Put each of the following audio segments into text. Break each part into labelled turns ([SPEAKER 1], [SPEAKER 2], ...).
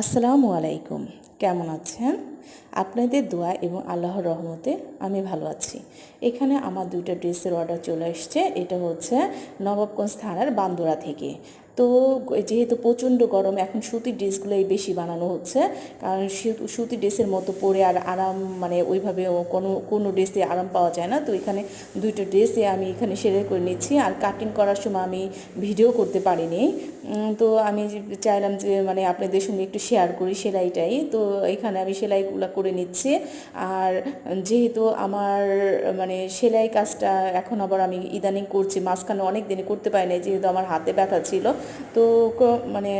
[SPEAKER 1] আসসালামু আলাইকুম। কেমন আছেন? আপনাদের দোয়া এবং আল্লাহর রহমতে আমি ভালো আছি। এখানে আমার দুইটা ড্রেসের অর্ডার চলে এসছে। এটা হচ্ছে নবাবগঞ্জ থানার বান্দোরা থেকে। তো যেহেতু প্রচণ্ড গরম, এখন সুতির ড্রেসগুলোই বেশি বানানো হচ্ছে। কারণ সুতির ড্রেসের মতো পরে আর আরাম মানে ওইভাবে কোনো কোনো ড্রেসে আরাম পাওয়া যায় না। তো এখানে দুইটা ড্রেসে আমি এখানে সেলাই করে নিচ্ছি। আর কাটিং করার সময় আমি ভিডিও করতে পারিনি। তো আমি চাইলাম যে মানে আপনাদের সঙ্গে একটু শেয়ার করি সেলাইটাই। তো এখানে আমি সেলাইগুলো করে নিচ্ছি। আর যেহেতু আমার মানে সেলাই কাজটা এখন আবার আমি ইদানিং করছি, মাঝখানে অনেক দিনে করতে পারি না যেহেতু আমার হাতে ব্যথা ছিল। তো মানে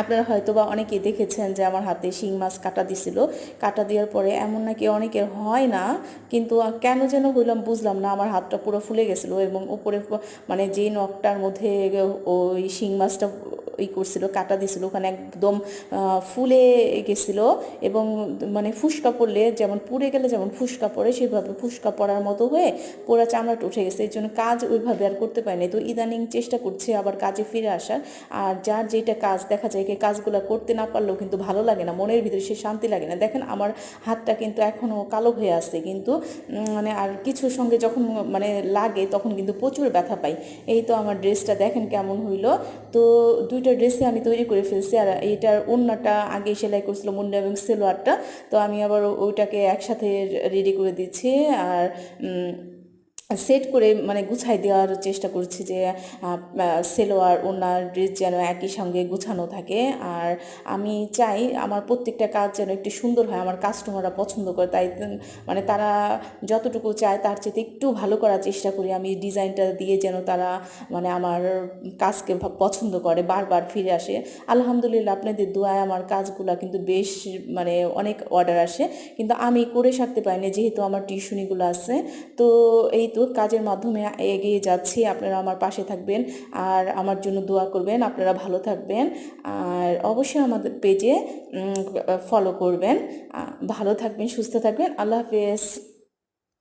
[SPEAKER 1] আপনারা হয়তো বা অনেকে দেখেছেন যে আমার হাতে শিং মাছ কাটা দিছিল। কাটা দেওয়ার পরে এমন নাকি অনেকের হয় না, কিন্তু কেন যেন হইলাম বুঝলাম না, আমার হাতটা পুরো ফুলে গেছিল এবং উপরে মানে যে নখটার মধ্যে ওই শিং মাছটা ই করছিল, কাটা দিছিল, ওখানে একদম ফুলে গেছিল এবং মানে ফুসকা পড়লে যেমন পুড়ে গেলে যেমন ফুসকা পড়ে, সেভাবে ফুসকা পড়ার মতো হয়ে পুরো চামড়াটা উঠে গেছে। এই জন্য কাজ ওইভাবে আর করতে পারিনি। তো ইদানিং চেষ্টা করছি আবার কাজে ফিরে আসার। আর যার যেটা কাজ দেখা যায় কি, কাজগুলো করতে না পারলেও কিন্তু ভালো লাগে না, মনের ভিতরে সে শান্তি লাগে না। দেখেন আমার হাতটা কিন্তু এখনও কালো হয়ে আসছে কিন্তু মানে আর কিছুর সঙ্গে যখন মানে লাগে তখন কিন্তু প্রচুর ব্যথা পাই। এই তো আমার ড্রেসটা, দেখেন কেমন হইল। তো দুইটা ড্রেসে আমি তৈরি করে ফেলছি আর এটার অন্যটা আগে সেলাই করছিলাম মুন্ডা এবং সেলোয়ারটা। তো আমি আবার ওইটাকে একসাথে রেডি করে দিচ্ছি আর সেট করে মানে গুছাই দেওয়ার চেষ্টা করছি যে সেলোয়ার ওনার ড্রেস যেন একই সঙ্গে গুছানো থাকে। আর আমি চাই আমার প্রত্যেকটা কাজ যেন একটু সুন্দর হয়, আমার কাস্টমাররা পছন্দ করে। তাই মানে তারা যতটুকু চায় তার চেয়ে একটু ভালো করার চেষ্টা করি। আমি ডিজাইনটা দিয়ে যেন তারা মানে আমার কাজকে পছন্দ করে, বারবার ফিরে আসে। আলহামদুলিল্লাহ আপনাদের দোয়ায় আমার কাজগুলো কিন্তু বেশ মানে অনেক অর্ডার আসে। কিন্তু আমি করে সারতে পারিনি, যেহেতু আমার টিউশনিগুলো আছে। তো এই তো কাজের মাধ্যমে এগিয়ে যাচ্ছি। আপনারা আমার পাশে থাকবেন আর আমার জন্য দোয়া করবেন। আপনারা ভালো থাকবেন আর অবশ্যই আমাদের পেজে ফলো করবেন। ভালো থাকবেন, সুস্থ থাকবেন। আল্লাহ হাফেজ।